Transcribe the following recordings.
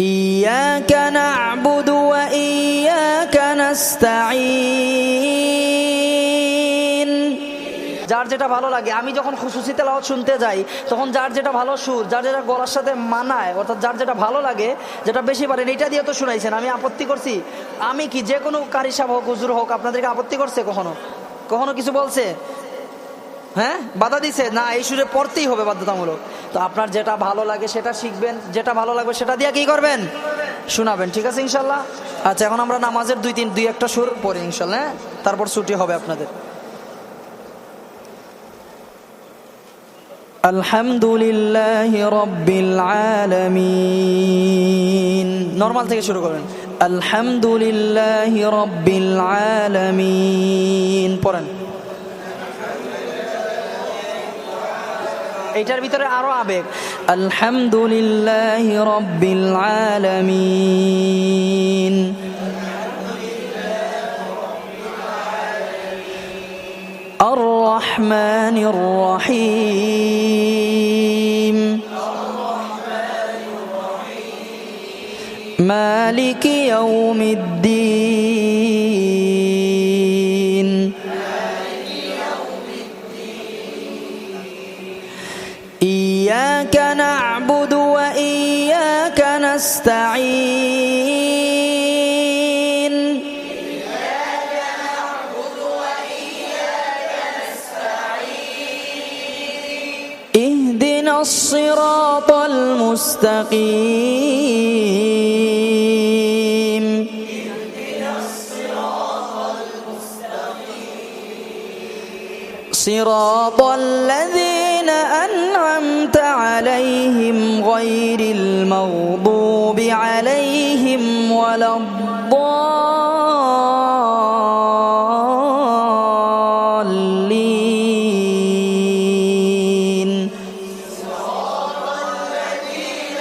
إياك نعبد وإياك نستعين যার যেটা ভালো লাগে আমি যখন খুশুসি তেলাওয়াত শুনতে যাই তখন যার যেটা ভালো সুর যার যেটা গলার সাথে মানায় অর্থাৎ যার যেটা ভালো লাগে যেটা বেশি পারেন এটা দিয়ে তো শুনাইছেন আমি আপত্তি করছি আমি কি যে কোনো কারি সাহেব হোক হুজুর হোক আপনাদেরকে আপত্তি করছে কখনো কখনো কিছু বলছে হ্যাঁ বাধা দিছে না এই সুরে পড়তেই হবে বাধ্যতামূলক তো আপনার যেটা ভালো লাগে সেটা শিখবেন, যেটা ভালো লাগবে সেটা দিয়ে কী করবেন? শোনাবেন, ঠিক আছে ইনশাল্লাহ? আচ্ছা এখন আমরা নামাজের দুই তিন, দুই একটা সুর পড়ি ইনশাল্লাহ হ্যাঁ? তারপর ছুটি হবে আপনাদের। আলহামদুলিল্লাহ রব্বিল আলামিন। নর্মাল থেকে শুরু করেন আলহামদুলিল্লাহ রব্বিল আলামিন। পড়েন। এইটার ভিতরে আরো আবেগ আলহামদুলিল্লাহ রব্বিল আলামিন الرحمن الرحيم مالك يوم الدين وإياك نستعين. اهدنا الصراط المستقيم. صراط الذين أنعمت عليهم غير المغضوب ولا الضالين. الذين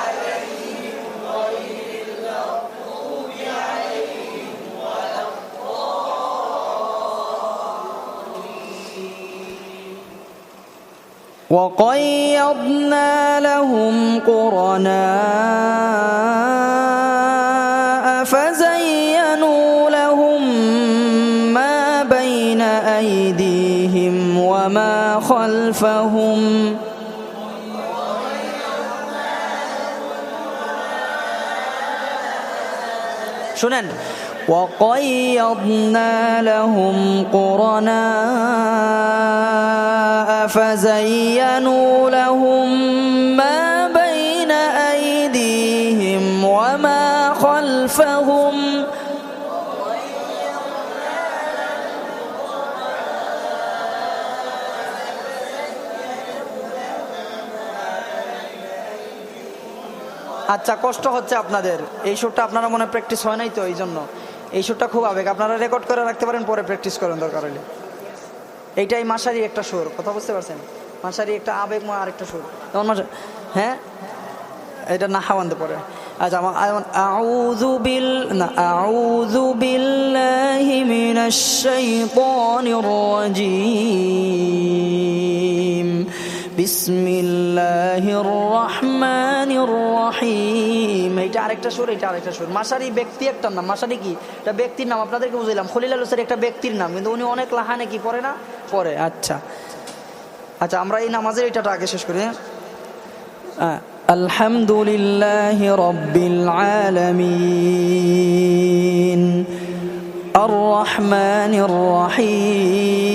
عليهم غير عليهم ولا الضالين وقيضنا لهم قرناً وما خلفهم. شنن؟ وقيضنا لهم قرناء فزينوا لهم ما بين أيديهم وما خلفهم. আচ্ছা কষ্ট হচ্ছে আপনাদের। এই সুরটা আপনারা মনে প্র্যাকটিস হয় নাই তো, এই জন্য। এই সুরটা খুব আবেগ। আপনারা রেকর্ড করে রাখতে পারেন, পরে প্র্যাকটিস করেন দরকার হলে। এইটাই মাসারি একটা সুর কথা বুঝতে পারছেন? মাসারি একটা আবেগময় আরেকটা সুর যেমন মাসা হ্যাঁ? এটা না হাওয়ানতে পরে। আচ্ছা আমার আউযু বিল না, আউযু বিসমিল্লাহির রহমানির রহিম এটা আরেকটা সুর এটা আরেকটা সুর মাসারি ব্যক্তি একটা নাম মাসারি কি এটা ব্যক্তির নাম আপনাদেরকে বুঝলাম খলিল আলু স্যার একটা ব্যক্তির নাম কিন্তু উনি অনেক লাহানে কি পড়ে না পড়ে আচ্ছা আচ্ছা আমরা এই নামাজের এটাটা আগে শেষ করি হ্যাঁ الحمد لله رب العالمين الرحمن الرحيم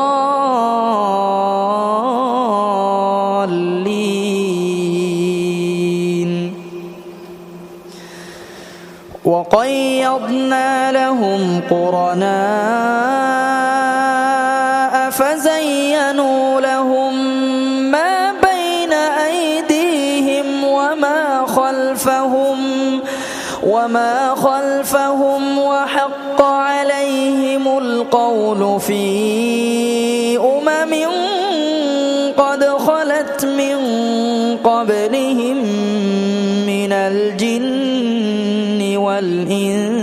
وقيضنا لهم قرناء فزينوا لهم ما بين أيديهم خلفهم وما خلفهم وحق عليهم القول في أمم قد خلت من قبلهم من الجن الإنسان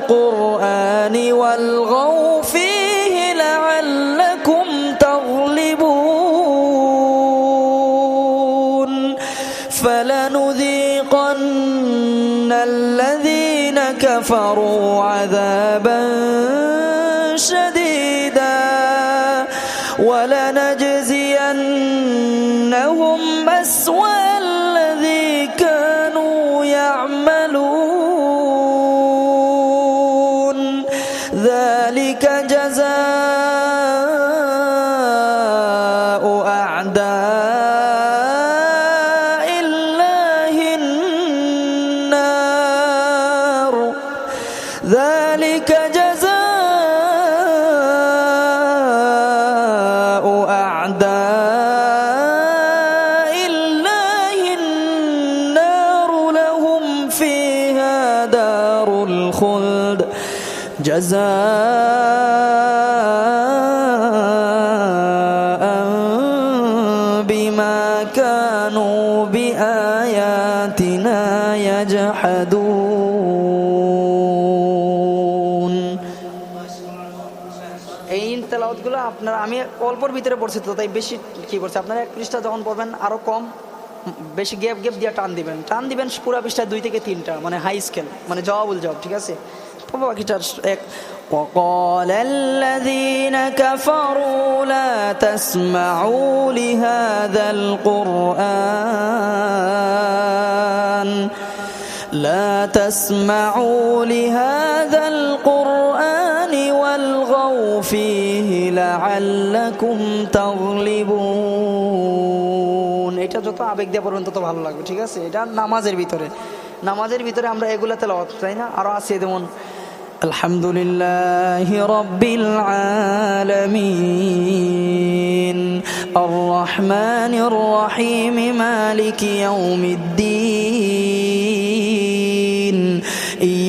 القرآن والغوا فيه لعلكم تغلبون. فلنذيقن الذين كفروا عذابا شديدا. ولنجزينهم أسوأ الذي كانوا يعملون. ذلك جزاء أعداء الله النار لهم فيها دار الخلد جزاء بما كانوا بآياتنا يجحدون আপনার আমি অল্পর ভিতরে পড়ছি তো তাই বেশি কি করছে আপনারা এক পৃষ্ঠা যখন পড়বেন আরো কম বেশি গ্যাপ গ্যাপ দিয়ে টান দিবেন টান দিবেন পুরো পৃষ্ঠায় দুই থেকে তিনটা মানে হাই স্কেল মানে জবাবুল জবাব ঠিক আছে বাকিটা এক وقال الذين كفروا لا تسمعوا لهذا القرآن لا تسمعوا لهذا القرآن والغوا فيه লাআল্লাকুম তাগলিবুন। এটা যত আবেগ দিয়ে পড়বেন তত ভালো লাগবে, ঠিক আছে? এটা নামাজের ভিতরে। নামাজের ভিতরে আমরা এগুলা তেলাওয়াত, তাই না? আরও আছে যেমন, আলহামদুলিল্লাহ রব্বিল আলামিন আর রহমানির রহিম, মালিক ইয়াউমিদ্দিন।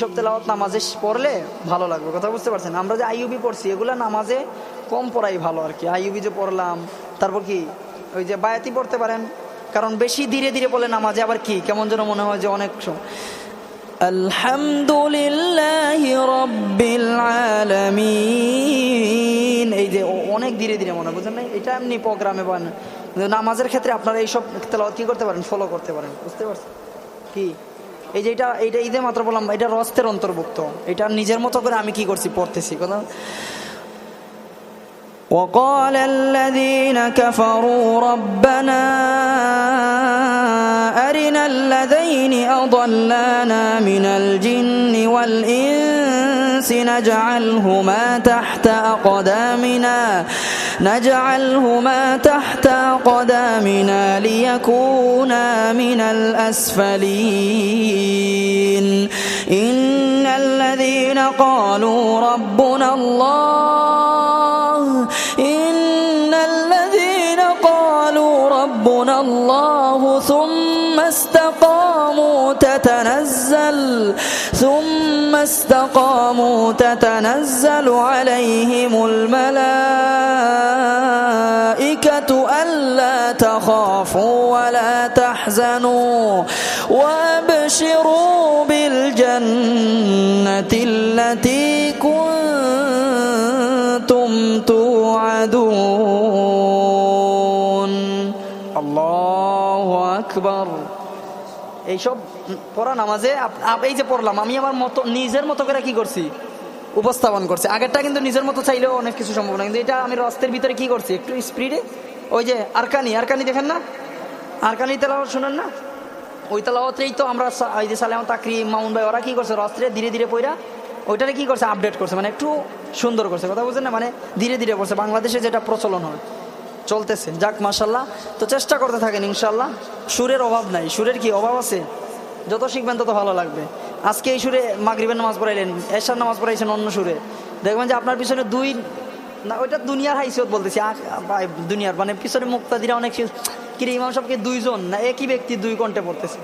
এইসব তেলাওয়াত নামাজে পড়লে ভালো লাগবে, কথা বুঝতে পারছেন? আমরা যে আইউবি পড়ছি, এগুলো নামাজে কম পড়াই ভালো আর কি। আইউবি যে পড়লাম, তারপর কি? ওই যে বায়াতি পড়তে পারেন, কারণ বেশি ধীরে ধীরে পড়লে নামাজে আবার কি? কেমন যেন মনে হয় যে অনেক আলহামদুলিল্লাহ এই যে অনেক ধীরে ধীরে মনে বুঝলেন না? এটা এমনি প্রোগ্রামে পান নামাজের ক্ষেত্রে আপনারা এইসব তেলাওয়াত কি করতে পারেন? ফলো করতে পারেন, বুঝতে পারছেন? কি? এই যে এটা এইটা ঈদে মাত্র বললাম এটা রস্তের অন্তর্ভুক্ত এটা নিজের মতো করে আমি কি করছি পড়তেছি কথা وقال الذين كفروا ربنا أرنا الذين أضلانا من الجن والإنس نجعلهما تحت أقدامنا نجعلهما تحت أقدامنا ليكونا من الأسفلين. إن الذين قالوا ربنا الله إن الذين قالوا ربنا الله ثم استقاموا تتنزل ثم استقاموا تتنزل عليهم الملائكة ألا تخافوا ولا تحزنوا وابشروا بالجنة التي كنتم توعدون. الله أكبر. এইসব পড়া নামাজে এই যে পড়লাম, আমি আমার মতো নিজের মতো করে কি করছি? উপস্থাপন করছি। আগেরটা কিন্তু নিজের মতো চাইলেও অনেক কিছু সম্ভব না, কিন্তু এটা আমি রাস্তার ভিতরে কি করছি? একটু স্পিডে ওই যে আরকানি আরকানি দেখেন না? আরকানি তেলাওয়াত শোনেন না? ওই তেলাওয়াতেই তো আমরা এই যে সালাম তাকরি, মামুন ভাই, ওরা কী করছে? রাস্ত্রে ধীরে ধীরে পইরা ওইটারে কি করছে? আপডেট করছে মানে একটু সুন্দর করছে। কথা বুঝছেন না? মানে ধীরে ধীরে করছে বাংলাদেশে যেটা প্রচলন হয়। চলতেছে। যাক মাসাল্লাহ তো চেষ্টা করতে থাকেন ইনশাল্লাহ সুরের অভাব নাই। সুরের কি অভাব আছে? যত শিখবেন তত ভালো লাগবে। আজকে এই সুরে মাগরিবের নামাজ পড়াইলেন এশার নামাজ পড়াইছেন অন্য সুরে। দেখবেন যে আপনার পিছনে দুই না, ওইটা দুনিয়ার হাইসিয়ত বলতেছি। দুনিয়ার মানে পিছনে মুক্তাদিরা অনেক কিরে, ইমাম সবকে দুইজন? না, একই ব্যক্তি দুই কণ্ঠে পড়তেছে।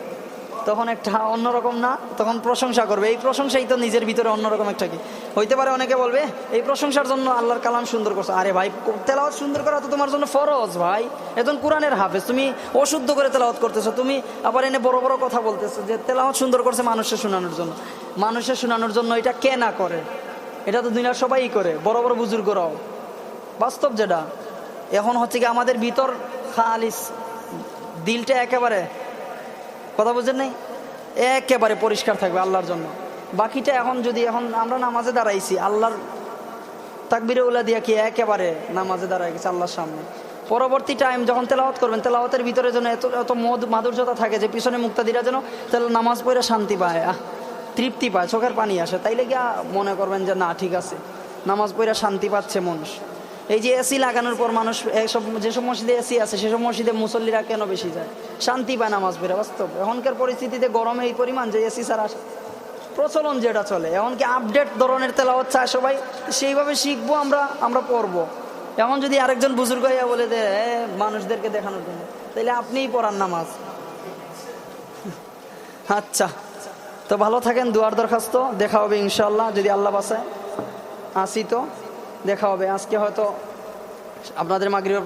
তখন একটা অন্যরকম না? তখন প্রশংসা করবে। এই প্রশংসাই তো নিজের ভিতরে অন্যরকম একটা কি? হইতে পারে অনেকে বলবে, এই প্রশংসার জন্য আল্লাহর কালাম সুন্দর করছ। আরে ভাই তেলাওয়াত সুন্দর করা তো তোমার জন্য ফরজ ভাই। এখন কোরআনের হাফেজ। তুমি অশুদ্ধ করে তেলাওয়াত করতেছো। তুমি আবার এনে বড় বড় কথা বলতেছো যে তেলাওয়াত সুন্দর করছে মানুষের শোনানোর জন্য। মানুষের শোনানোর জন্য এটা কে না করে? এটা তো দুনিয়ার সবাই করে। বড় বড় বুজুর্গরাও। বাস্তব যেটা। এখন হচ্ছে কি আমাদের ভিতর খালিস দিলটা একেবারে কথা বুঝেন নাই? একেবারে পরিষ্কার থাকবে আল্লাহর জন্য। বাকিটা এখন যদি এখন আমরা নামাজে দাঁড়াইছি, আল্লাহর তাকবিরে উলা দিয়া কি একেবারে নামাজে দাঁড়াই গেছে আল্লাহর সামনে? পরবর্তী টাইম যখন তেলাওয়াত করবেন, তেলাওয়াতের ভিতরে যেন এত এত মধ মাধুর্যতা থাকে যে পিছনে মুক্তাদিরা যেন তাহলে নামাজ পড়ে শান্তি পায়, আহ, তৃপ্তি পায়, চোখের পানি আসে। তাইলে গিয়া মনে করবেন যে না, ঠিক আছে। নামাজ পড়ে শান্তি পাচ্ছে মানুষ। এই যে এসি লাগানোর পর মানুষ এইসব যেসব মসজিদে এসি আছে সেসব মসজিদে মুসল্লিরা কেন বেশি যায়? শান্তি পায় নামাজ পড়ে, বাস্তব। এখনকার পরিস্থিতিতে গরমে এই পরিমাণ যে এসি ছাড়া প্রচলন যেটা চলে, এমনকি আপডেট ধরনের তেলাওয়াত চায় সবাই সেইভাবে শিখব আমরা আমরা পড়ব। এমন যদি আরেকজন বুজুর্গ হইয়া বলে দে মানুষদেরকে দেখানোর জন্য তাহলে আপনিই পড়ান নামাজ। আচ্ছা তো ভালো থাকেন, দুয়ার দরখাস্ত, দেখা হবে ইনশাল্লাহ যদি আল্লাহ বাসায়। আসি তো। দেখা হবে। আজকে হয়তো আপনাদের মাগরিবের